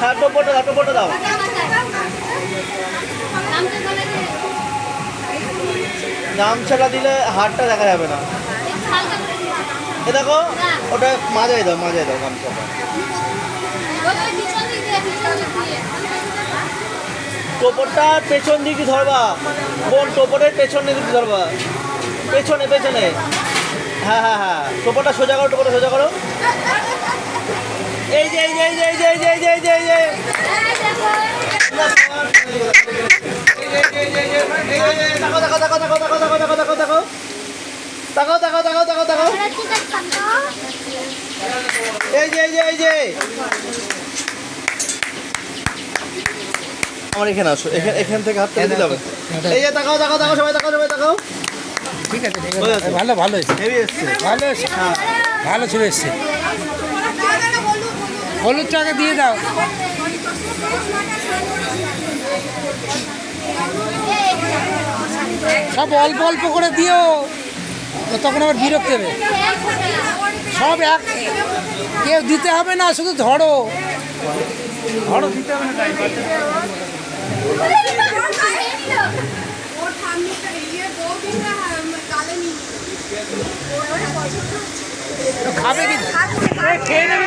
হ্যাঁ টোপরটা দাও টোপরটা দাও। গামছাটা দিলে হাড়টা দেখা যাবে না। এ দেখো, ওটা মাজায় দাও মাজায় দাও গামছাটা। টোপরটা পেছন দিকে ধরবা। বোন, টোপরের পেছন দিকে ধরবা। পেছনে পেছনে। হ্যাঁ হ্যাঁ হ্যাঁ। টোপরটা সোজা করো, টোপরটা সোজা করো। এই যে এই যে এই যে এই যে এই যে এই যে এই যে দেখো দেখো দেখো দেখো দেখো দেখো দেখো দেখো দেখো দেখো দেখো দেখো দেখো দেখো এই যে। এই যে এই যে আমার এখানে আসো এখানে এখান থেকে হাত তুলে দিলে হবে। এই যে তাকাও তাকাও তাকাও সবাই তাকাও সবাই তাকাও। ঠিক আছে ঠিক আছে। ভালো ভালো হয়েছে। হেভি এসছে। ভালো হয়েছে। হ্যাঁ। ভালো ছবি এসছে। হলুদ টাকা দিয়ে দাও। সব অল্প অল্প করে দিও। তখন আবার বিরক্ত হবে। সব এক কেউ দিতে হবে না শুধু ধরো। ধরো দিতে হবে না খাবে এ, খেয়ে নেবে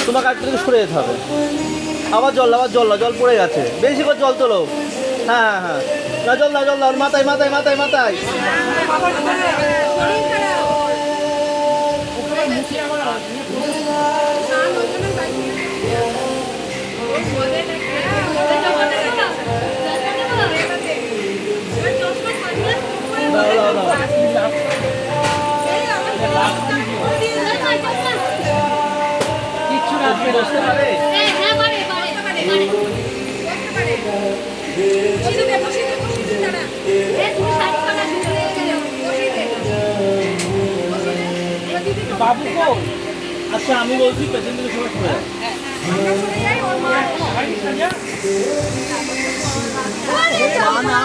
এখন আমি থেকে সরে যেতে হবে। আবার জল আবার জল জল পড়ে গেছে বেশি করে জল তোলো। হ্যাঁ হ্যাঁ হ্যাঁ। জল না জল না মাথায় মাথায় মাথায় মাথায়। বাবু আচ্ছা আমি বলছি পেছন থেকে সবাই সরে হ্যাঁ, হ্যাঁ, হ্যাঁ। না